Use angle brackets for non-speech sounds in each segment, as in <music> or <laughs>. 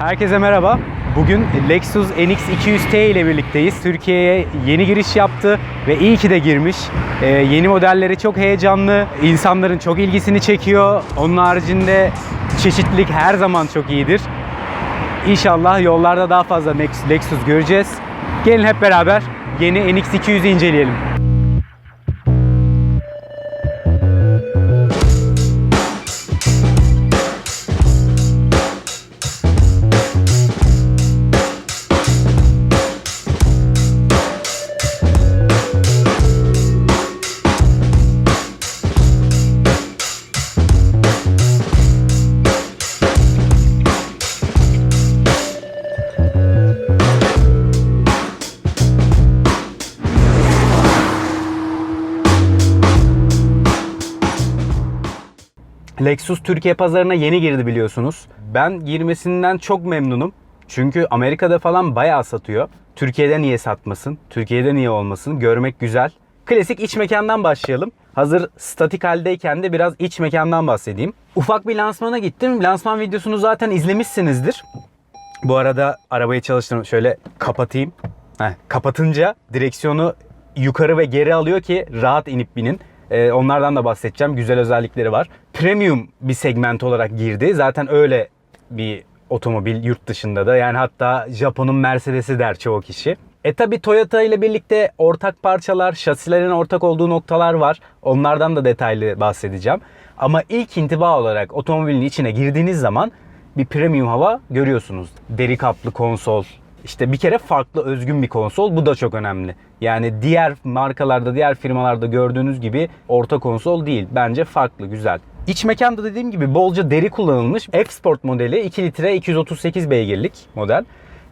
Herkese merhaba. Bugün Lexus NX 200T ile birlikteyiz. Türkiye'ye yeni giriş yaptı ve iyi ki de girmiş. Ee, yeni modelleri çok heyecanlı, insanların çok ilgisini çekiyor. Onun haricinde çeşitlilik her zaman çok iyidir. İnşallah yollarda daha fazla Lex- Lexus göreceğiz. Gelin hep beraber yeni NX 200'ü inceleyelim. Lexus Türkiye pazarına yeni girdi biliyorsunuz. Ben girmesinden çok memnunum. Çünkü Amerika'da falan bayağı satıyor. Türkiye'de niye satmasın? Türkiye'de niye olmasın? Görmek güzel. Klasik iç mekandan başlayalım. Hazır statik haldeyken de biraz iç mekandan bahsedeyim. Ufak bir lansmana gittim. Lansman videosunu zaten izlemişsinizdir. Bu arada arabayı çalıştırdım. Şöyle kapatayım. Heh, kapatınca direksiyonu yukarı ve geri alıyor ki rahat inip binin. Ee, onlardan da bahsedeceğim. Güzel özellikleri var. Premium bir segment olarak girdi. Zaten öyle bir otomobil yurt dışında da. Yani hatta Japon'un Mercedes'i der çoğu kişi. E tabi Toyota ile birlikte ortak parçalar, şasilerin ortak olduğu noktalar var. Onlardan da detaylı bahsedeceğim. Ama ilk intiba olarak otomobilin içine girdiğiniz zaman bir premium hava görüyorsunuz. Deri kaplı konsol. İşte bir kere farklı özgün bir konsol. Bu da çok önemli. Yani diğer markalarda, diğer firmalarda gördüğünüz gibi orta konsol değil. Bence farklı, güzel. İç mekanda dediğim gibi bolca deri kullanılmış. F-Sport modeli 2 litre 238 beygirlik model.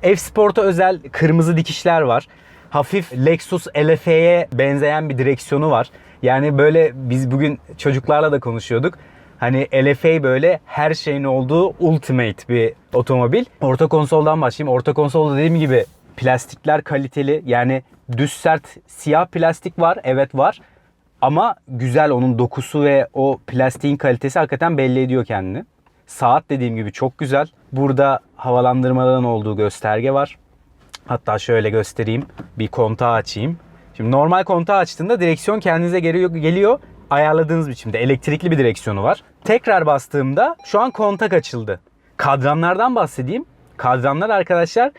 F-Sport'a özel kırmızı dikişler var. Hafif Lexus LF'ye benzeyen bir direksiyonu var. Yani böyle biz bugün çocuklarla da konuşuyorduk. Hani LFA böyle her şeyin olduğu ultimate bir otomobil. Orta konsoldan başlayayım. Orta konsolda dediğim gibi plastikler kaliteli. Yani düz sert siyah plastik var. Evet var. Ama güzel onun dokusu ve o plastiğin kalitesi hakikaten belli ediyor kendini. Saat dediğim gibi çok güzel. Burada havalandırmaların olduğu gösterge var. Hatta şöyle göstereyim. Bir kontağı açayım. Şimdi normal kontağı açtığında direksiyon kendinize geliyor, ayarladığınız biçimde. Elektrikli bir direksiyonu var. Tekrar bastığımda şu an kontak açıldı. Kadranlardan bahsedeyim. Kadranlar arkadaşlar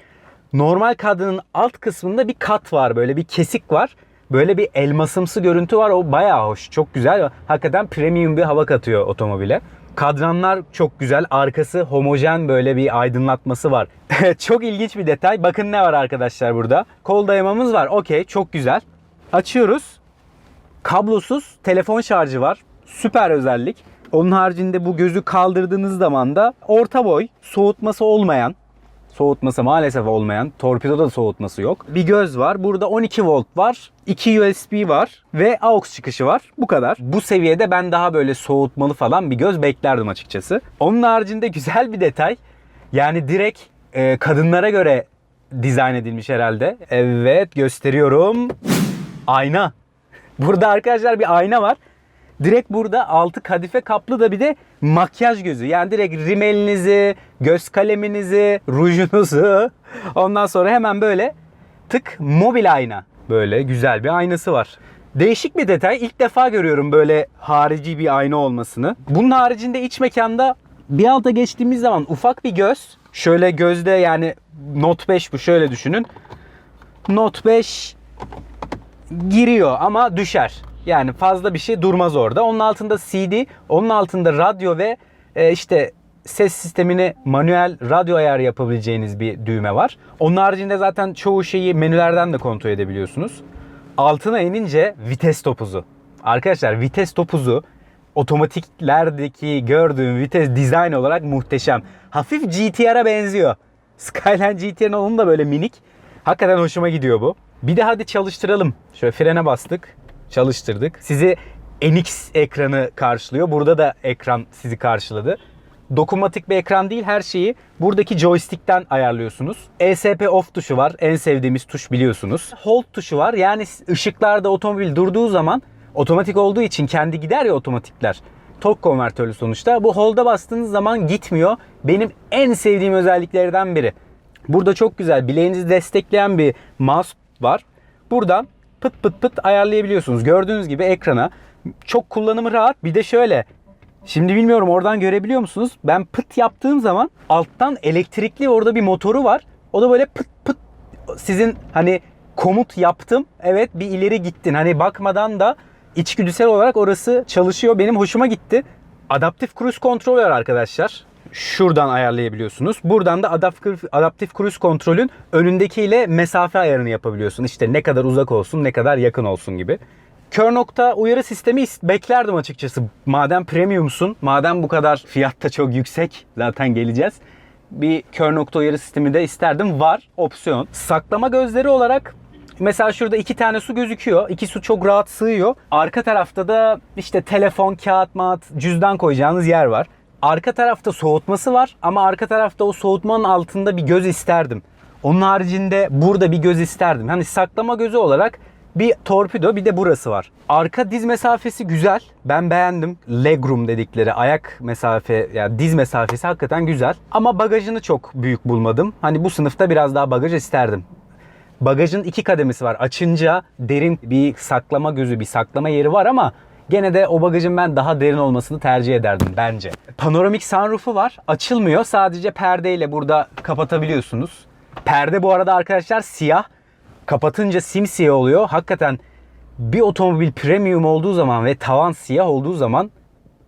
normal kadranın alt kısmında bir kat var. Böyle bir kesik var. Böyle bir elmasımsı görüntü var. O bayağı hoş. Çok güzel. Hakikaten premium bir hava katıyor otomobile. Kadranlar çok güzel. Arkası homojen böyle bir aydınlatması var. <laughs> çok ilginç bir detay. Bakın ne var arkadaşlar burada. Kol dayamamız var. Okey çok güzel. Açıyoruz. Kablosuz telefon şarjı var. Süper özellik. Onun haricinde bu gözü kaldırdığınız zaman da orta boy, soğutması olmayan, soğutması maalesef olmayan, torpidoda da soğutması yok. Bir göz var. Burada 12 volt var. 2 USB var ve AUX çıkışı var. Bu kadar. Bu seviyede ben daha böyle soğutmalı falan bir göz beklerdim açıkçası. Onun haricinde güzel bir detay. Yani direkt e, kadınlara göre dizayn edilmiş herhalde. Evet gösteriyorum. Ayna. Burada arkadaşlar bir ayna var. Direkt burada altı kadife kaplı da bir de makyaj gözü. Yani direkt rimelinizi, göz kaleminizi, rujunuzu <laughs> ondan sonra hemen böyle tık mobil ayna. Böyle güzel bir aynası var. Değişik bir detay. İlk defa görüyorum böyle harici bir ayna olmasını. Bunun haricinde iç mekanda bir alta geçtiğimiz zaman ufak bir göz. Şöyle gözde yani Note 5 bu şöyle düşünün. Note 5 giriyor ama düşer. Yani fazla bir şey durmaz orada. Onun altında CD, onun altında radyo ve e, işte ses sistemini manuel radyo ayarı yapabileceğiniz bir düğme var. Onun haricinde zaten çoğu şeyi menülerden de kontrol edebiliyorsunuz. Altına inince vites topuzu. Arkadaşlar vites topuzu otomatiklerdeki gördüğüm vites dizayn olarak muhteşem. Hafif GTR'a benziyor. Skyline GTR'ın onun da böyle minik. Hakikaten hoşuma gidiyor bu. Bir de hadi çalıştıralım. Şöyle frene bastık. Çalıştırdık. Sizi NX ekranı karşılıyor. Burada da ekran sizi karşıladı. Dokunmatik bir ekran değil her şeyi buradaki joystick'ten ayarlıyorsunuz. ESP off tuşu var. En sevdiğimiz tuş biliyorsunuz. Hold tuşu var. Yani ışıklarda otomobil durduğu zaman otomatik olduğu için kendi gider ya otomatikler. Tok konvertörlü sonuçta. Bu hold'a bastığınız zaman gitmiyor. Benim en sevdiğim özelliklerden biri. Burada çok güzel bileğinizi destekleyen bir mouse var. Buradan pıt pıt pıt ayarlayabiliyorsunuz. Gördüğünüz gibi ekrana çok kullanımı rahat. Bir de şöyle Şimdi bilmiyorum oradan görebiliyor musunuz? Ben pıt yaptığım zaman alttan elektrikli orada bir motoru var. O da böyle pıt pıt sizin hani komut yaptım. Evet bir ileri gittin. Hani bakmadan da içgüdüsel olarak orası çalışıyor. Benim hoşuma gitti. Adaptif Cruise Control var arkadaşlar. Şuradan ayarlayabiliyorsunuz. Buradan da adaptif, adaptif cruise kontrolün önündekiyle mesafe ayarını yapabiliyorsun. İşte ne kadar uzak olsun, ne kadar yakın olsun gibi. Kör nokta uyarı sistemi is- beklerdim açıkçası. Madem premiumsun, madem bu kadar fiyatta çok yüksek zaten geleceğiz. Bir kör nokta uyarı sistemi de isterdim. Var opsiyon. Saklama gözleri olarak Mesela şurada iki tane su gözüküyor. İki su çok rahat sığıyor. Arka tarafta da işte telefon, kağıt, mat, cüzdan koyacağınız yer var. Arka tarafta soğutması var ama arka tarafta o soğutmanın altında bir göz isterdim. Onun haricinde burada bir göz isterdim. Hani saklama gözü olarak bir torpido bir de burası var. Arka diz mesafesi güzel. Ben beğendim. Legroom dedikleri ayak mesafe yani diz mesafesi hakikaten güzel. Ama bagajını çok büyük bulmadım. Hani bu sınıfta biraz daha bagaj isterdim. Bagajın iki kademesi var. Açınca derin bir saklama gözü, bir saklama yeri var ama gene de o bagajın ben daha derin olmasını tercih ederdim bence. Panoramik sunroofu var. Açılmıyor. Sadece perdeyle burada kapatabiliyorsunuz. Perde bu arada arkadaşlar siyah. Kapatınca simsiyah oluyor. Hakikaten bir otomobil premium olduğu zaman ve tavan siyah olduğu zaman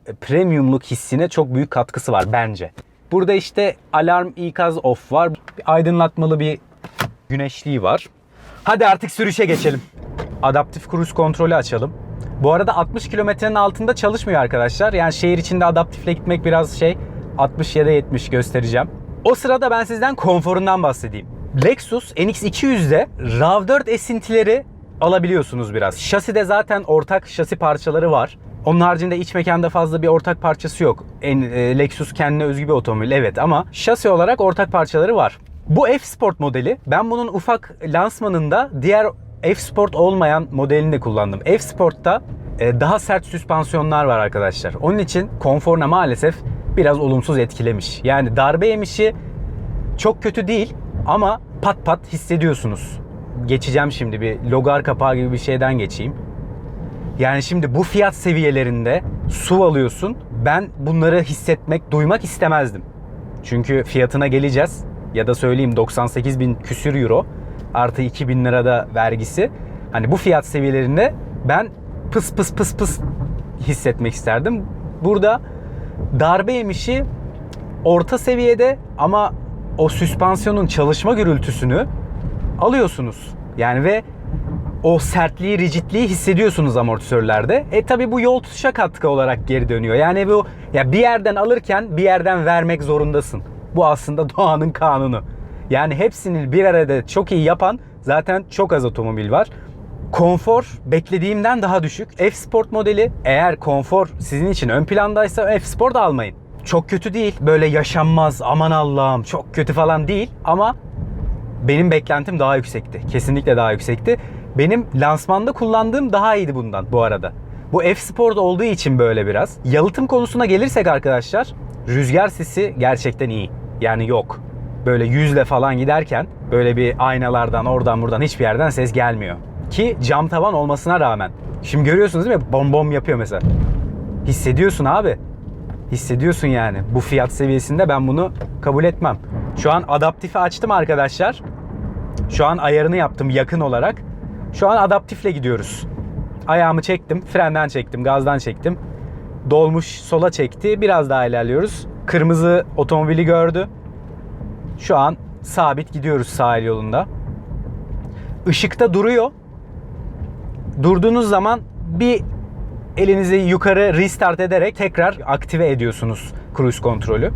e, premiumluk hissine çok büyük katkısı var bence. Burada işte alarm ikaz off var. Bir aydınlatmalı bir güneşliği var. Hadi artık sürüşe geçelim. Adaptif cruise kontrolü açalım. Bu arada 60 kilometrenin altında çalışmıyor arkadaşlar. Yani şehir içinde adaptifle gitmek biraz şey 60 ya da 70 göstereceğim. O sırada ben sizden konforundan bahsedeyim. Lexus NX200'de RAV4 esintileri alabiliyorsunuz biraz. Şaside zaten ortak şasi parçaları var. Onun haricinde iç mekanda fazla bir ortak parçası yok. En, e, Lexus kendine özgü bir otomobil evet ama şasi olarak ortak parçaları var. Bu F Sport modeli ben bunun ufak lansmanında diğer F Sport olmayan modelini de kullandım. F Sport'ta e, daha sert süspansiyonlar var arkadaşlar. Onun için konforuna maalesef biraz olumsuz etkilemiş. Yani darbe yemişi çok kötü değil ama pat pat hissediyorsunuz. Geçeceğim şimdi bir logar kapağı gibi bir şeyden geçeyim. Yani şimdi bu fiyat seviyelerinde su alıyorsun. Ben bunları hissetmek, duymak istemezdim. Çünkü fiyatına geleceğiz. Ya da söyleyeyim 98 bin küsür euro. Artı 2000 lirada vergisi. Hani bu fiyat seviyelerinde ben pıs pıs pıs pıs hissetmek isterdim. Burada darbe yemişi orta seviyede ama o süspansiyonun çalışma gürültüsünü alıyorsunuz. Yani ve o sertliği, rigidliği hissediyorsunuz amortisörlerde. E tabi bu yol tutuşa katkı olarak geri dönüyor. Yani bu ya bir yerden alırken bir yerden vermek zorundasın. Bu aslında <laughs> doğanın kanunu. Yani hepsini bir arada çok iyi yapan zaten çok az otomobil var. Konfor beklediğimden daha düşük. F Sport modeli eğer konfor sizin için ön plandaysa F Sport almayın. Çok kötü değil. Böyle yaşanmaz aman Allah'ım çok kötü falan değil ama benim beklentim daha yüksekti. Kesinlikle daha yüksekti. Benim lansmanda kullandığım daha iyiydi bundan bu arada. Bu F Sport olduğu için böyle biraz. Yalıtım konusuna gelirsek arkadaşlar rüzgar sesi gerçekten iyi. Yani yok. Böyle yüzle falan giderken böyle bir aynalardan oradan buradan hiçbir yerden ses gelmiyor. Ki cam tavan olmasına rağmen. Şimdi görüyorsunuz değil mi? Bom bom yapıyor mesela. Hissediyorsun abi. Hissediyorsun yani. Bu fiyat seviyesinde ben bunu kabul etmem. Şu an adaptifi açtım arkadaşlar. Şu an ayarını yaptım yakın olarak. Şu an adaptifle gidiyoruz. Ayağımı çektim, frenden çektim, gazdan çektim. Dolmuş sola çekti. Biraz daha ilerliyoruz. Kırmızı otomobili gördü. Şu an sabit gidiyoruz sahil yolunda. Işıkta duruyor. Durduğunuz zaman bir elinizi yukarı restart ederek tekrar aktive ediyorsunuz cruise kontrolü.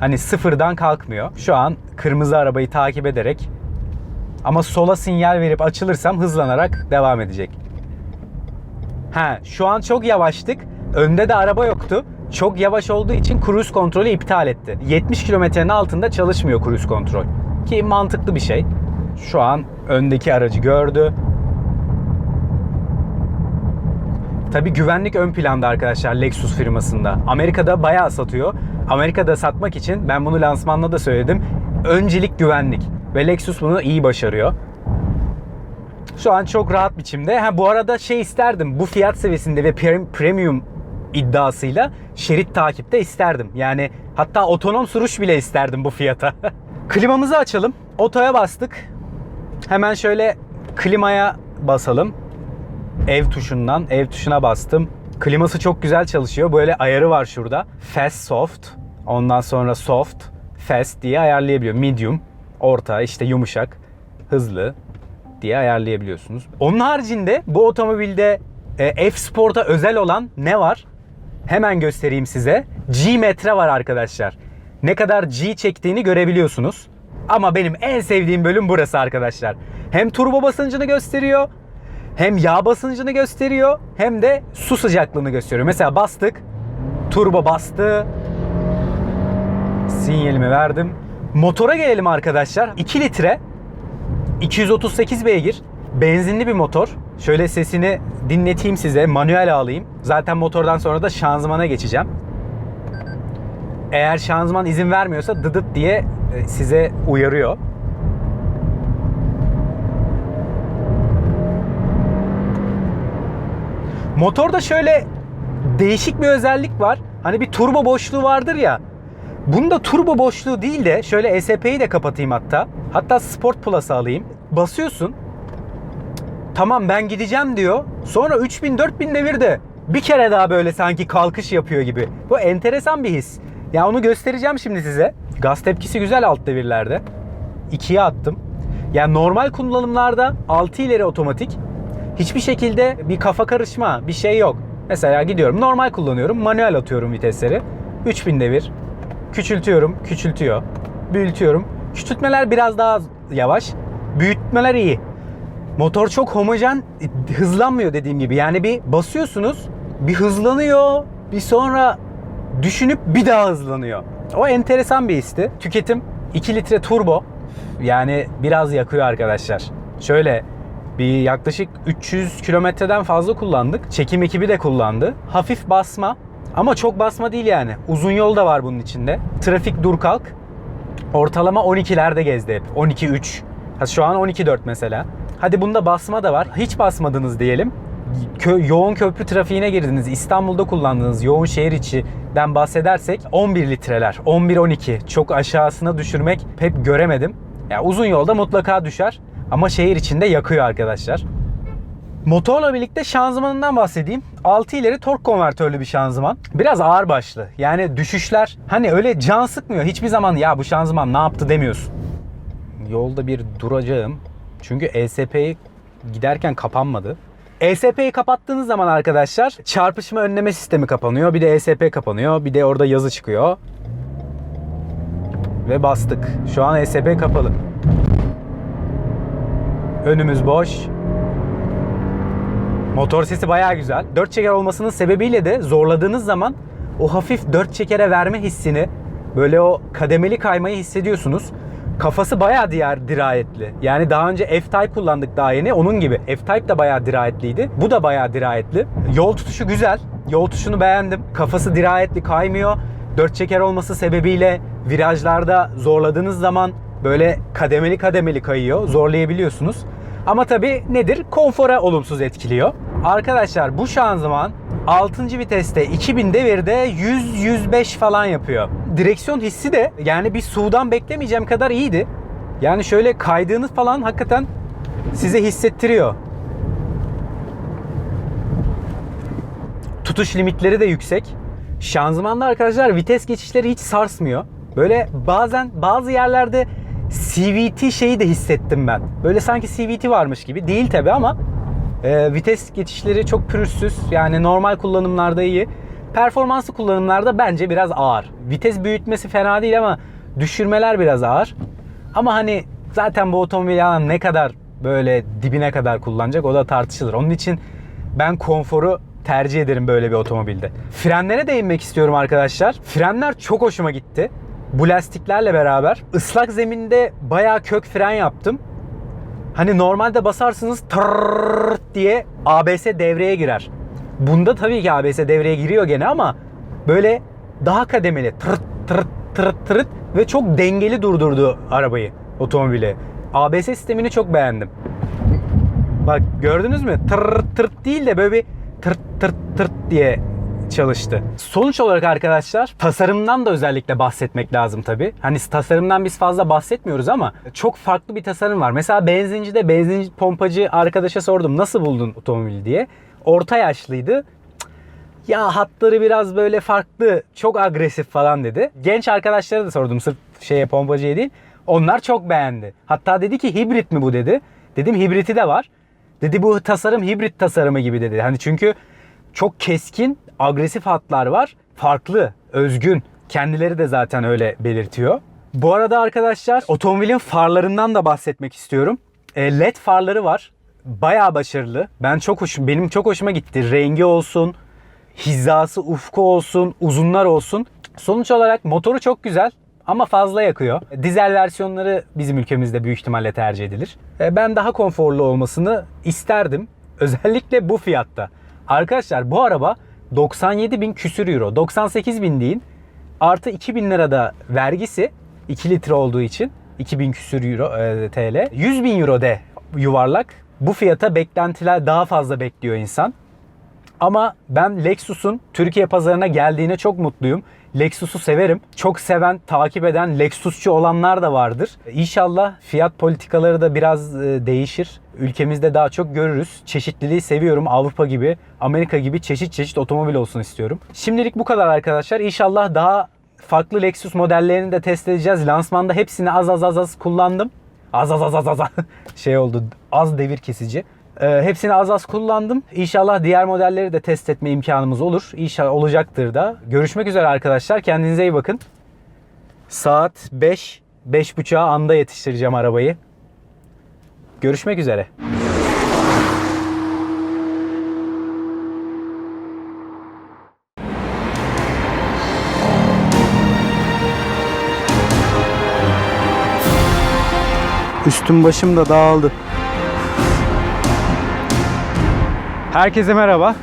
Hani sıfırdan kalkmıyor. Şu an kırmızı arabayı takip ederek ama sola sinyal verip açılırsam hızlanarak devam edecek. Ha, şu an çok yavaştık. Önde de araba yoktu. Çok yavaş olduğu için cruise kontrolü iptal etti. 70 kilometrenin altında çalışmıyor cruise kontrol. Ki mantıklı bir şey. Şu an öndeki aracı gördü. Tabi güvenlik ön planda arkadaşlar Lexus firmasında. Amerika'da bayağı satıyor. Amerika'da satmak için ben bunu lansmanda da söyledim. Öncelik güvenlik. Ve Lexus bunu iyi başarıyor. Şu an çok rahat biçimde. Ha bu arada şey isterdim. Bu fiyat seviyesinde ve pre- premium iddiasıyla şerit takipte isterdim. Yani hatta otonom sürüş bile isterdim bu fiyata. <laughs> Klimamızı açalım. Otoya bastık. Hemen şöyle klimaya basalım. Ev tuşundan ev tuşuna bastım. Kliması çok güzel çalışıyor. Böyle ayarı var şurada. Fast soft. Ondan sonra soft, fast diye ayarlayabiliyor. Medium, orta, işte yumuşak, hızlı diye ayarlayabiliyorsunuz. Onun haricinde bu otomobilde e, F Sport'a özel olan ne var? Hemen göstereyim size. G metre var arkadaşlar. Ne kadar G çektiğini görebiliyorsunuz. Ama benim en sevdiğim bölüm burası arkadaşlar. Hem turbo basıncını gösteriyor, hem yağ basıncını gösteriyor, hem de su sıcaklığını gösteriyor. Mesela bastık, turbo bastı, sinyalimi verdim. Motora gelelim arkadaşlar. 2 litre 238 beygir benzinli bir motor. Şöyle sesini dinleteyim size. Manuel alayım. Zaten motordan sonra da şanzımana geçeceğim. Eğer şanzıman izin vermiyorsa dıdıt diye e, size uyarıyor. Motorda şöyle değişik bir özellik var. Hani bir turbo boşluğu vardır ya. Bunda turbo boşluğu değil de şöyle ESP'yi de kapatayım hatta. Hatta Sport Plus'ı alayım. Basıyorsun. Tamam ben gideceğim diyor. Sonra 3000 4000 devirde bir kere daha böyle sanki kalkış yapıyor gibi. Bu enteresan bir his. Ya onu göstereceğim şimdi size. Gaz tepkisi güzel alt devirlerde. 2'ye attım. Yani normal kullanımlarda 6 ileri otomatik. Hiçbir şekilde bir kafa karışma, bir şey yok. Mesela gidiyorum normal kullanıyorum. Manuel atıyorum vitesleri. 3000 devir. Küçültüyorum, küçültüyor. Büyütüyorum. Küçültmeler biraz daha yavaş. Büyütmeler iyi. Motor çok homojen, hızlanmıyor dediğim gibi. Yani bir basıyorsunuz, bir hızlanıyor, bir sonra düşünüp bir daha hızlanıyor. O enteresan bir histi. Tüketim 2 litre turbo. Yani biraz yakıyor arkadaşlar. Şöyle bir yaklaşık 300 kilometreden fazla kullandık. Çekim ekibi de kullandı. Hafif basma ama çok basma değil yani. Uzun yol da var bunun içinde. Trafik dur kalk. Ortalama 12'lerde gezdi hep. 12-3. Ha, şu an 12-4 mesela. Hadi bunda basma da var. Hiç basmadınız diyelim. Kö- yoğun köprü trafiğine girdiniz. İstanbul'da kullandığınız yoğun şehir içinden bahsedersek 11 litreler. 11-12. Çok aşağısına düşürmek pek göremedim. Yani uzun yolda mutlaka düşer. Ama şehir içinde yakıyor arkadaşlar. Motorla birlikte şanzımanından bahsedeyim. 6 ileri tork konvertörlü bir şanzıman. Biraz ağır başlı. Yani düşüşler hani öyle can sıkmıyor. Hiçbir zaman ya bu şanzıman ne yaptı demiyorsun. Yolda bir duracağım. Çünkü ESP'yi giderken kapanmadı. ESP'yi kapattığınız zaman arkadaşlar çarpışma önleme sistemi kapanıyor. Bir de ESP kapanıyor. Bir de orada yazı çıkıyor. Ve bastık. Şu an ESP kapalı. Önümüz boş. Motor sesi bayağı güzel. 4 çeker olmasının sebebiyle de zorladığınız zaman o hafif 4 çekere verme hissini böyle o kademeli kaymayı hissediyorsunuz. Kafası bayağı diğer dirayetli. Yani daha önce F-Type kullandık daha yeni. Onun gibi F-Type da bayağı dirayetliydi. Bu da bayağı dirayetli. Yol tutuşu güzel. Yol tutuşunu beğendim. Kafası dirayetli kaymıyor. 4 çeker olması sebebiyle virajlarda zorladığınız zaman böyle kademeli kademeli kayıyor. Zorlayabiliyorsunuz. Ama tabi nedir? Konfora olumsuz etkiliyor. Arkadaşlar bu şanzıman 6. viteste 2000 devirde 100-105 falan yapıyor. Direksiyon hissi de yani bir sudan beklemeyeceğim kadar iyiydi. Yani şöyle kaydığınız falan hakikaten size hissettiriyor. Tutuş limitleri de yüksek. Şanzımanda arkadaşlar vites geçişleri hiç sarsmıyor. Böyle bazen bazı yerlerde CVT şeyi de hissettim ben. Böyle sanki CVT varmış gibi. Değil tabi ama e, vites geçişleri çok pürüzsüz. Yani normal kullanımlarda iyi. Performanslı kullanımlarda bence biraz ağır. Vites büyütmesi fena değil ama düşürmeler biraz ağır. Ama hani zaten bu otomobili alan ne kadar böyle dibine kadar kullanacak o da tartışılır. Onun için ben konforu tercih ederim böyle bir otomobilde. Frenlere değinmek istiyorum arkadaşlar. Frenler çok hoşuma gitti. Bu lastiklerle beraber ıslak zeminde bayağı kök fren yaptım. Hani normalde basarsınız tırrrrt diye ABS devreye girer. Bunda tabii ki ABS devreye giriyor gene ama böyle daha kademeli tırıt tırıt tırıt tırıt ve çok dengeli durdurdu arabayı, otomobili. ABS sistemini çok beğendim. Bak gördünüz mü? Tırt tırt değil de böyle bir tırt tırt tırt diye çalıştı. Sonuç olarak arkadaşlar tasarımdan da özellikle bahsetmek lazım tabi. Hani tasarımdan biz fazla bahsetmiyoruz ama çok farklı bir tasarım var. Mesela benzincide benzinci pompacı arkadaşa sordum nasıl buldun otomobili diye. Orta yaşlıydı. Ya hatları biraz böyle farklı, çok agresif falan dedi. Genç arkadaşlara da sordum sırf şeye pompacıya değil. Onlar çok beğendi. Hatta dedi ki hibrit mi bu dedi. Dedim hibriti de var. Dedi bu tasarım hibrit tasarımı gibi dedi. Hani çünkü çok keskin, agresif hatlar var. Farklı, özgün. Kendileri de zaten öyle belirtiyor. Bu arada arkadaşlar otomobilin farlarından da bahsetmek istiyorum. E, LED farları var. Bayağı başarılı. Ben çok hoş, benim çok hoşuma gitti. Rengi olsun, hizası, ufku olsun, uzunlar olsun. Sonuç olarak motoru çok güzel ama fazla yakıyor. Dizel versiyonları bizim ülkemizde büyük ihtimalle tercih edilir. E, Ben daha konforlu olmasını isterdim. Özellikle bu fiyatta. Arkadaşlar bu araba 97 bin küsür euro. 98 bin deyin. Artı 2000 lirada vergisi 2 litre olduğu için 2000 küsür euro e, TL. 100 bin euro de yuvarlak. Bu fiyata beklentiler daha fazla bekliyor insan. Ama ben Lexus'un Türkiye pazarına geldiğine çok mutluyum. Lexus'u severim. Çok seven, takip eden Lexusçu olanlar da vardır. İnşallah fiyat politikaları da biraz e, değişir. Ülkemizde daha çok görürüz. Çeşitliliği seviyorum. Avrupa gibi, Amerika gibi çeşit çeşit otomobil olsun istiyorum. Şimdilik bu kadar arkadaşlar. İnşallah daha farklı Lexus modellerini de test edeceğiz. Lansmanda hepsini az az az az kullandım. Az az az az az <laughs> şey oldu. Az devir kesici. Ee, hepsini az az kullandım. İnşallah diğer modelleri de test etme imkanımız olur. İnşallah olacaktır da. Görüşmek üzere arkadaşlar. Kendinize iyi bakın. Saat 5. 5.30'a anda yetiştireceğim arabayı. Görüşmek üzere. Üstüm başım da dağıldı. Herkese merhaba.